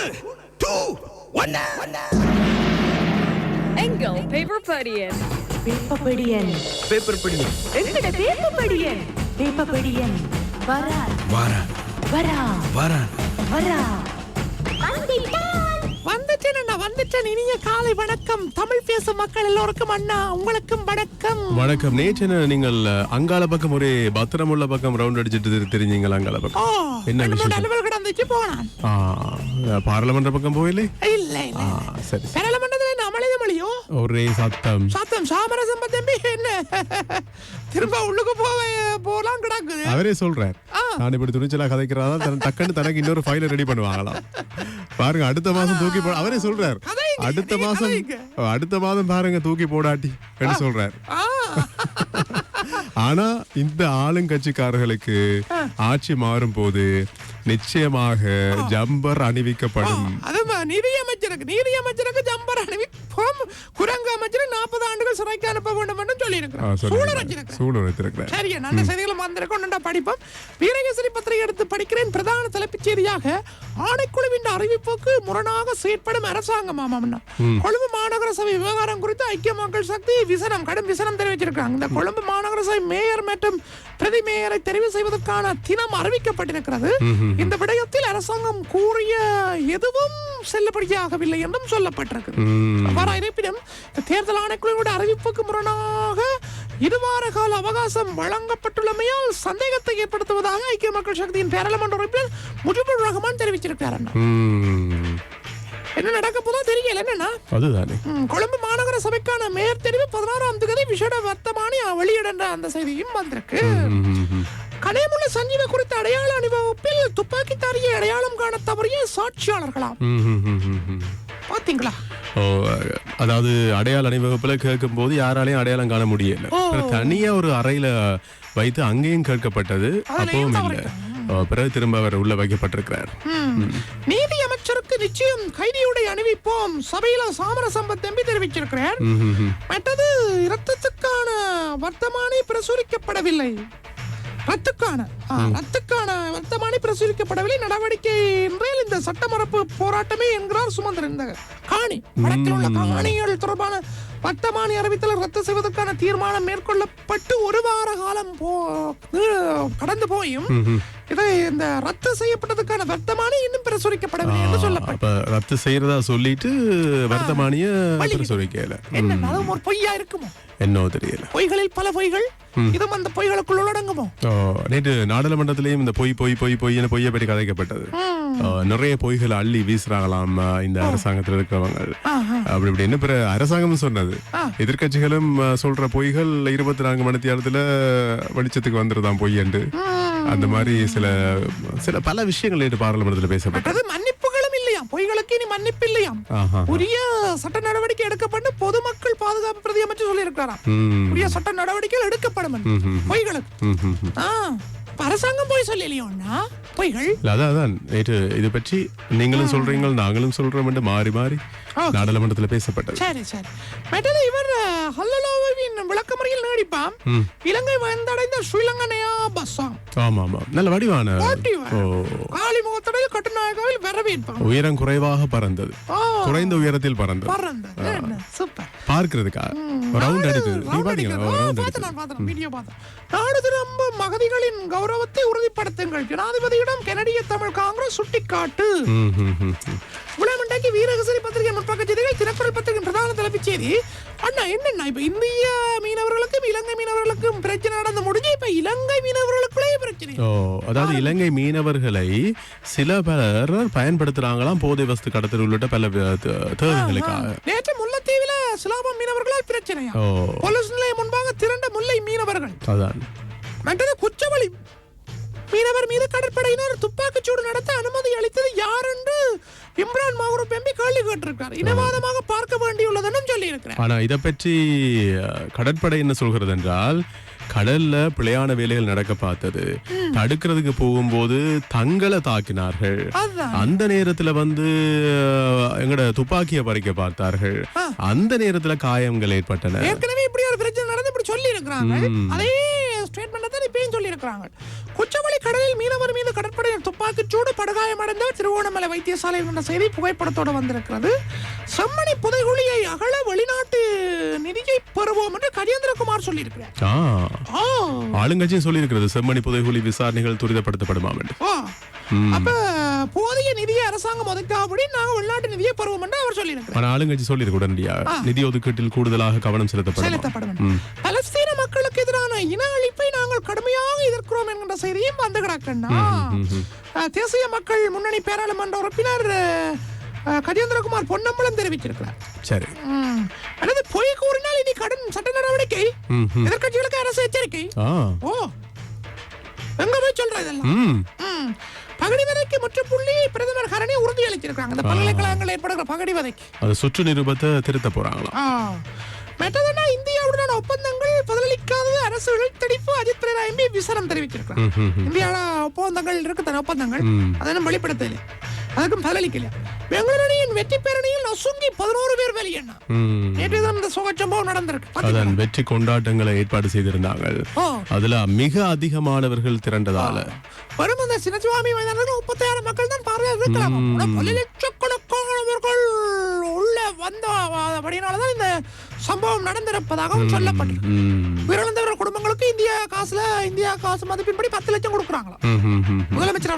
மூணு டூ ஒன்னு எங்கள் பேப்பர் படியன் வேப்பப்படியன் பேப்பர் படி எங்கட வேப்பப்படியன் வேப்பப்படியன் வரா வாரா வரா வாரா வரா வந்துட்டேன். இனிய காலை வணக்கம். தமிழ் பேசும் மக்கள் எல்லோருக்கும் அண்ணா உங்களுக்கும் வணக்கம். வணக்கம். நேற்று நீங்கள் அங்கால பக்கம் ஒரே பத்திரமுள்ள பக்கம் ரவுண்ட் அடிச்சிட்டு திரி- திரிஞ்சீங்களா அங்கால ஓ பக்கம் என்ன விஷயம் ஆ, பாராளுமன்ற பக்கம் போயிலே இல்ல ஆ, இல்ல சரி சரி. பெரலமண்டத்துல நம்மளே மொழியோ ஒரே சத்தம் சாத்தம் சாமரசம் தம்பி என்ன திரும்ப உள்ளுக்கு போக போலாம் கிடக்குது அவரே சொல்றார். நான் இப்படி துணிச்சலா கதைக்கிறதா தன் டக்குன்னு தனக்கு இன்னொரு ஃபைல ரெடி பண்ணுவாங்களாம் பாருங்க அடுத்த மாசம் தூக்கி போ அவரே சொல்றார் அடுத்த மாசம். அடுத்த மாதம் பாருங்க தூக்கி போடாட்டி என்று சொல்றார் ஆனா இந்த ஆளுங்கட்சிக்காரர்களுக்கு ஆட்சி மாறும் போது நிச்சயமாக ஜம்பர் அணிவிக்கப்படும். நிதி அமைச்சருக்கு நிதி அமைச்சருக்கு ஜம்பர் அணிவி போம், குரங்கு அமைச்சர் நாற்பது ஆண்டுகள் சிறைக்கு அனுப்ப வேண்டும் என்று சொல்லி ஆ, இருக்கிறார் சொல்லுங்க. சூழல் வச்சிருக்கிறேன் சூழல் வைத்திருக்கிறார் சரி நல்ல செய்திகளும் வந்திருக்கும் நல்லா படிப்போம். வீரகேசரி பத்திரிகை எடுத்து படிக்கிறேன். பிரதான தலைப்புச் செய்தியாக ஆணைக்குழுவின் அறிவிப்புக்கு முரணாக செயற்படும் அரசாங்கம் ஆமாம்னா கொழும்பு மாநகர சபை விவகாரம் குறித்து ஐக்கிய மக்கள் சக்தி விசனம் கடும் விசனம் தெரிவிச்சிருக்காங்க இந்த கொழும்பு மாநகர சபை மேயர் மற்றும் பிரதி மேயரை தெரிவு செய்வதற்கான தினம் அறிவிக்கப்பட்டிருக்கிறது இந்த விடயத்தில் அரசாங்கம் கூறிய எதுவும் செல்லுபடியாகவில்லை என்றும் சொல்லப்பட்டிருக்கு. அவ்வாறு இருப்பினும் தேர்தல் ஆணைக்குழுவோட அறிவிப்புக்கு முரணாக இருவார கால அவகாசம் வழங்கப்பட்டுள்ளமையால் சந்தேகத்தை ஏற்படுத்துவதாக ஐக்கிய மக்கள் சக்தியின் பாராளுமன்ற உறுப்பினர் முஜிபுர் ரஹ்மான். ம், என்ன நடக்க போதோ தெரியல என்னன்னா? அதுதானே. கொழும்பு மாநகர சபைக்கான மேயர் தெரிவு பதினாறாம் தேதி விசேட வர்த்தமானி வெளியிடன்ற அந்த செய்தியும் வந்திருக்கு. கடைமுள்ள சஞ்சீவ குறித்த அடையாள அணிவகுப்பில் துப்பாக்கித்தாரியை அடையாளம் காண தவறிய சாட்சியாளர்களாம். பாத்தீங்களா அதாவது அடையாள அணிவகுப்புல கேட்கும் போது யாராலையும் அடையாளம் காண முடியல. தனியா ஒரு அறையில வைத்து அங்கேயும் கேட்கப்பட்டது. அப்பவும் இல்ல. பிறகு திரும்ப அவர் உள்ள வைக்கப்பட்டிருக்கிறார். நீதி நிச்சயம் கைதியுடைய அணிவிப்போம். சபையில தெரிவிச்சிருக்கிறார் ம், ம், ம். மற்றது இரத்தத்துக்கான வர்த்தமானி பிரசுரிக்கப்படவில்லை. ரத்துக்கான ரத்துக்கான வர்த்தமானி பிரசுரிக்கப்படவில்லை. நடவடிக்கை என்றால் இந்த சட்டமரப்பு போராட்டமே என்கிறார் சுமந்திரன் காணி வடக்கில் உள்ள காணிகள் தொடர்பான வர்த்தமானி அறிவித்தல் ரத்து செய்வதற்கான தீர்மானம் மேற்கொள்ளப்பட்டு ஒரு வார காலம் போ கடந்து போயும். இதை இந்த ரத்து செய்யப்பட்டதுக்கான வர்த்தமானி இன்னும் பிரசுரிக்கப்படவில்லை என்று சொல்லப்பட்டது. அப்ப ரத்து செய்யறதா சொல்லிட்டு வர்த்தமானிய பிரசுரிக்கல என்ன அதுவும் ஒரு பொய்யா இருக்குமோ? என்னவோ தெரியல. பொய்களில் பல பொய்கள் இதுவும் அந்த பொய்களுக்குள் உள்ளடங்குமோ? நேற்று நாடாளுமன்றத்திலேயும் இந்த பொய் பொய் பொய் பொய்னு பொய்யை பற்றி கதைக்கப்பட்டது. நிறைய பொய்களை அள்ளி வீசுறாங்களாம் இந்த அரசாங்கத்தில் இருக்கிறவங்க. அப்படி இப்படின்னு பிற அரசாங்கமும் சொன்னது. எதிர்க்கட்சிகளும் ஆ, சொல்ற பொய்கள் இருபத்தி நான்கு மணி நேரத்துல வெளிச்சத்துக்கு வந்துருதான் பொய் என்று. அந்த மாதிரி சில சில பல விஷயங்கள் நேற்று பாராளுமன்றத்தில் பேசப்பட்டது. மன்னிப்புகளும் இல்லையாம். பொய்களுக்கு இனி மன்னிப்பு இல்லையாம். ஆஹா. உரிய சட்ட நடவடிக்கை எடுக்கப்பட்டு பொதுமக்கள் பாதுகாப்பு பிரதி அமைச்சர் சொல்லியிருக்கிறாராம். ம். உரிய சட்ட நடவடிக்கைகள் எடுக்கப்படும். பொய்களுக்கு. அரசாங்கம் போய் சொல்லலையோன்னா குப்பைகள். அதான் அதான். நேற்று இது பற்றி நீங்களும் சொல்றீங்க நாங்களும் சொல்றோம் என்று மாறி மாறி. நாடாளுமன்றத்தில் பேசப்பட்டது. சரி சரி. மற்றது இவர் ஹல்லலோவின் விளக்கமறியில் நீடிப்பாம். இலங்கை வந்தடைந்த ஸ்ரீலங்கனையா பஸ்ஸாம் ஆமா. ஆமா நல்ல வடிவான காலி முகத்தடையில் கட்டுநாயகாவில் வரவேற்பாம் உயரம் குறைவாக பறந்தது. குறைந்த உயரத்தில் பறந்தது. பறந்தது. சூப்பர். பார்க்கிறதுக்கா? ரவுண்ட் அடித்தது நீ பாத்தீங்களா ரவுண்ட் அடித்தது நான், பார்த்தேன். வீடியோ பார்த்தேன். நாடு திரும்பும் மகதிகளின் கௌரவத்தை உறுதிப்படுத்துங்கள். ஜனாதிபதியிடம் கனடிய தமிழ் காங்கிரஸ் சுட்டிக்காட்டு. உலகமண்டாக்கி வீரகசரி பத்திரிகை முற்பக்க செய்திகள் தினக்குரல் பத்திரிகை பிரதான தலைப்புச் செய்தி அண்ணா என்னண்ணா இப்ப இந்திய மீனவர்களுக்கும் இலங்கை மீனவர்களுக்கும் பிரச்சனை நடந்து முடிஞ்சு இப்ப இலங்கை மீனவர்களுக்குள்ளே பிரச்சனை. ஓ அதாவது இலங்கை மீனவர்களை சில பேர் பயன்படுத்துறாங்களாம் போதை வஸ்து கடத்தல் உள்ளிட்ட பல தேவைகளுக்காக நேற்று முல்லைத்தீவில சிலாபம் மீனவர்களால் பிரச்சனையா? போலீஸ் நிலையம் முன்பாக திரண்ட முல்லை மீனவர்கள். அதான். மற்றது குச்சவெளி மீனவர் மீது கடற்படையினர் துப்பாக்கிச்சூடு நடத்த அனுமதி அளித்தது யார் என்று இம்ரான் மஹரூப் எம்பி கேள்வி கேட்டிருக்கார். இனவாதமாக பார்க்க வேண்டியுள்ளதுன்னு சொல்லி இருக்கிறார் ஆனா இதை பற்றி கடற்படை என்ன சொல்கிறது என்றால் கடல்ல பிழையான வேலைகள் நடக்க பார்த்தது. தடுக்கிறதுக்கு போகும்போது தங்களை தாக்கினார்கள். அந்த நேரத்துல வந்து எங்கட துப்பாக்கியை பறிக்க பார்த்தார்கள். அந்த நேரத்துல காயங்கள் ஏற்பட்டன. ஏற்கனவே இப்படி ஒரு பிரச்சனை நடந்து இப்படி சொல்லி இருக்கிறாங்க அதே ஸ்டேட்மெண்ட் தான் இப்பயும் சொல்லி இருக்கிறாங்க குச்சவெளி கடலில் மீனவர் மீது கடற்படையினர் துப்பாக்கி துப்பாக்கிச்சூடு படுகாயமடைந்தவர் திருவோணமலை வைத்தியசாலையில் என்ற செய்தி புகைப்படத்தோடு வந்திருக்கிறது. செம்மணி புதைகுழியை அகல வெளிநாட்டு நிதியை பெறுவோம் என்று கஜேந்திரகுமார் சொல்லியிருக்கிறார். ஆளுங்கட்சியும் சொல்லியிருக்கிறது செம்மணி புதைகுழி விசாரணைகள் ஓ அப்ப போதிய நிதியை அரசாங்கம் ஒதுக்காபடி நாங்க வெளிநாட்டு நிதியை பெறுவோம் என்று அவர் சொல்லியிருக்கிறார். ஆளுங்கட்சி சொல்லியிருக்கு உடனடியாக. நிதி ஒதுக்கீட்டில் கூடுதலாக கவனம் செலுத்தப்படும். பலஸ்தீன மக்களுக்கு இன அழிப்பை நாங்கள் கடுமையாக எதிர்க்கிறோம் என்கின்ற செய்தியும் வந்து கிடக்கண்ணா. அஹ், தேசிய மக்கள் முன்னணி பேராளுமன்ற உறுப்பினர் கஜேந்திரகுமார் பொன்னம்பலம் தெரிவிச்சிருக்கிறார். சரி. அல்லது பொய் கூறினால் இனி கடும் சட்ட நடவடிக்கை. எதிர்க்கட்சிகளுக்கு அரசு எச்சரிக்கை. ஓ. எங்க போய் சொல்ற இதெல்லாம்? ம். ம். பகடி வதைக்கு முற்றுப்புள்ளி பிரதமர் ஹரணி உறுதியளிச்சிருக்காங்க இந்த பல்கலைக்கழகங்கள் ஏற்படுகிற பகடி வதைக்கு. அது சுற்று நிருபத்தை திருத்த போறாங்களாம். ஆ. மற்றதுன்னா இந்தியாவுடனான ஒப்பந்தங்கள் பதிலளிக்காதது அரசு இழுத்தடிப்பு அஜித் பிரேரா எம்பி விசனம் தெரிவிச்சிருக்காங்க ம், ம், ம். இந்தியாவோட ஒப்பந்தங்கள் இருக்கு தானே ஒப்பந்தங்கள் ம். அதனும் வெளிப்படுத்தல அதுக்கும் பதிலளிக்கல பெங்களூரு அணியின் வெற்றி பேரணியில் நசுங்கி பதினோரு பேர் வெளியேண்ணா ம். நேற்று தினம் இந்த சுகச்சம்பவம் நடந்திருக்கு? அதன் வெற்றி கொண்டாட்டங்களை ஏற்பாடு செய்திருந்தாங்க அதுல மிக அதிகமானவர்கள் திரண்டதால. வரும் அந்த சின்னசுவாமி மைதானத்தில் முப்பத்தாயிரம் மக்கள் தான் பார்வையாக இருக்கலாம். பல லட்சக்கணக்கானவர்கள் உள்ள வந்த அப்படினாலதான் இந்த சம்பவம் நடந்திருப்பதாகவும் சொல்லப்பட்டிருக்கு. ம். குடும்பங்களுக்கு இந்திய காசுல இந்தியா காசு மதிப்பின்படி பத்து லட்சம் ம், முதலமைச்சர்.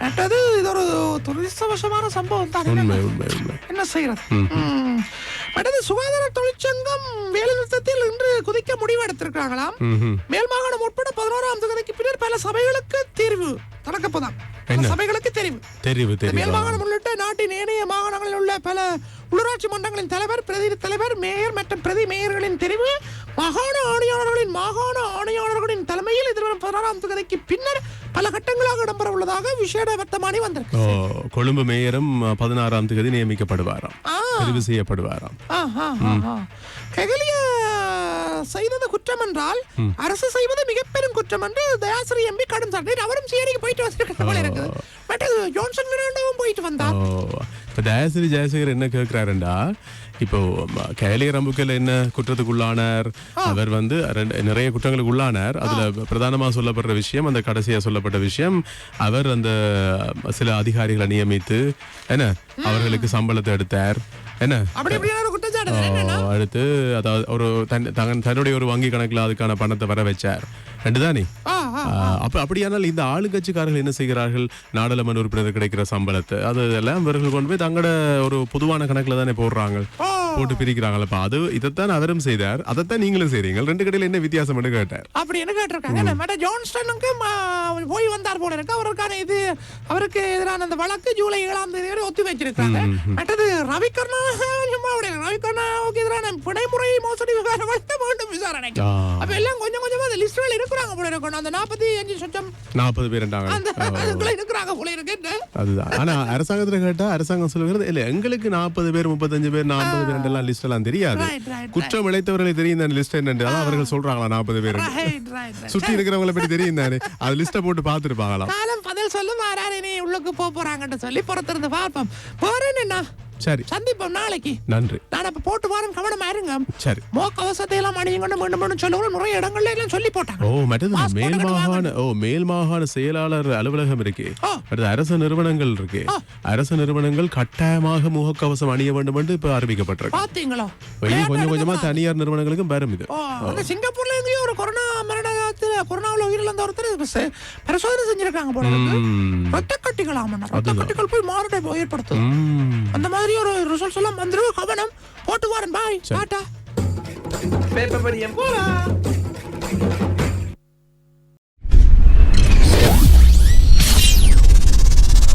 மற்றது இது ஒரு துரதிருஷ்டவசமான சம்பவம் தான். என்ன? செய்யறது. மற்றது சுகாதார தொழிற்சங்கம் வேலை நிறுத்தத்தில் இன்று குதிக்க முடிவு எடுத்திருக்காங்களாம். மேல் மாகாணம் உட்பட பதினோராம் தொகுதிக்கு பின்னர் பல சபைகளுக்கு தேர்வு. தொடக்கப்போதான் பல? சபைகளுக்கு தெரிவு. தெரிவு தெரிவு. மாகாணம் உள்ளிட்ட நாட்டின் ஏனைய மாகாணங்களில் உள்ள பல உள்ளூராட்சி மன்றங்களின் தலைவர் பிரதி தலைவர் மேயர் மற்றும் பிரதி மேயர்களின் தெரிவு மாகாண ஆணையாளர்களின் மாகாண ஆணையாளர்களின் தலைமையில் எதிர்வரும் பதினாறாம் தொகுதிக்கு பின்னர் பல கட்டங்களாக இடம்பெற உள்ளதாக விசேட வர்த்தமானி வந்திருக்கு. கொழும்பு மேயரும் பதினாறாம் தேதி நியமிக்கப்படுவாராம். தெரிவு செய்யப்படுவாராம். கெகலிய செய்தது குற்றம் என்றால் அரசு செய்வது மிக பெரும் குற்றம் என்று தயாசிரி எம்பி கடும் சாட்டினார் அவரும் சிஐடிக்கு போயிட்டு வந்திருக்க போல இருக்குது. மற்றது ஜோன்சன் விராண்டாவும் போயிட்டு வந்தார் இப்ப தயாசிரி ஜெயசேகர் என்ன கேட்கிறாருண்டா இப்போ கைலிய ரம்புக்கல் என்ன குற்றத்துக்குள்ளானார்? அவர் வந்து நிறைய குற்றங்களுக்கு உள்ளானார். அதுல பிரதானமா சொல்லப்படுற விஷயம் அந்த கடைசியா சொல்லப்பட்ட விஷயம் அவர் அந்த சில அதிகாரிகளை நியமித்து என்ன அவர்களுக்கு சம்பளத்தை எடுத்தார். என்ன? அடுத்து அதாவது ஒரு தன் தன்- தன்னுடைய ஒரு வங்கி கணக்குல அதுக்கான பணத்தை வர வச்சார் ரெண்டு தானே ஆ, ஆ. அப்ப அப்படியானால் இந்த ஆளுங்கட்சிக்காரர்கள் என்ன செய்கிறார்கள் நாடாளுமன்ற உறுப்பினர் கிடைக்கிற சம்பளத்தை அது இதெல்லாம் இவர்கள் கொண்டு போய் தங்களோட ஒரு பொதுவான கணக்குல தானே போடுறாங்க. போட்டு பிரிக்கிறாங்களப்ப. அது இதைத்தான் அவரும் செய்தார். அதைத்தான் நீங்களும் செய்றீங்க. ரெண்டு கடையில என்ன வித்தியாசம் கேட்டார். அப்படி என்ன கேட்டிருக்காங்க? மற்ற ஜான்ஸ்டனுக்கு போய் வந்தார் போல இருக்கு. அவருக்கான இது அவருக்கு எதிரான அந்த வழக்கு ஜூலை ஏழாம் தேதி வரை ஒத்தி வச்சிருக்காங்க மற்றது ரவி கருணாநிதி சும்மா விடல. ரவி கருணாவுக்கு எதிரான பிணைமுறை மோசடி விவகாரம் வழக்கு மீண்டும் விசாரணைக்கு. ஆ. அப்ப எல்லாம் கொஞ்சம் கொஞ்சமா அந்த லிஸ்ட்ல இருக்கிறாங்க போல இருக்கணும் அந்த நாற்பத்தி அஞ்சு சொச்சம். நாற்பது பேர் அந்த அதுக்குள்ள இருக்கிறாங்க போல இருக்கு. அதுதான். ஆனா அரசாங்கத்துல கேட்டா அரசாங்கம் சொல்லுகிறது இல்ல எங்களுக்கு நாற்பது பேர் முப்பத்தஞ்சு பேர் நாற்பது பேர் எல்லாம் லிஸ்ட் எல்லாம் தெரியாது. குற்றம் இழைத்தவர்களை தெரியும் தானே லிஸ்ட் என்னன்னு அதான் அவர்கள் சொல்றாங்களா நாற்பது பேர். சுற்றி இருக்கிறவங்கள பத்தி தெரியும் தானே? அது லிஸ்ட போட்டு பார்த்துருப்பாங்களாம் காலம் பதில் சொல்லும் ஆறாரு நீ உள்ளுக்கு போக போறாங்கன்னு சொல்லி பொறுத்திருந்து பார்ப்போம். போறேன் என்ன சரி. சந்திப்போம் நாளைக்கு. நன்றி. நான் இப்ப போட்டு வாரம் கவனமா இருங்க. சரி. முகக்கவசத்தை எல்லாம் அணியுங்கன்னு மீண்டும் மீண்டும் சொல்லுவோம் நிறைய இடங்கள்ல எல்லாம் சொல்லி போட்டாங்க. ஓ மற்றது மேல் மாகாண ஓ மேல் மாகாண செயலாளர் அலுவலகம் இருக்கு. அடுத்து அரசு நிறுவனங்கள் இருக்கு. அரசு நிறுவனங்கள் கட்டாயமாக முகக்கவசம் அணிய வேண்டும் என்று இப்ப அறிவிக்கப்பட்டிருக்கு. பாத்தீங்களோ? வெளியே கொஞ்சம் கொஞ்சமா தனியார் நிறுவனங்களுக்கும் வரும் இது. சிங்கப்பூர்ல எங்கேயோ ஒரு கொரோனா மரணத்துல கொரோனாவில் உயிரிழந்த ஒருத்தர் பரிசோதனை செஞ்சிருக்காங்க போல ம். ரத்த கட்டிகள் போய் மாரடை ஏற்படுத்தும். அந்த மாதிரி ஒரு ரிசல்ட்ஸ் எல்லாம் வந்துரும் கவனம். போட்டு வரேன் பாய் டாட்டா பேப்பர் படியம் போலாம்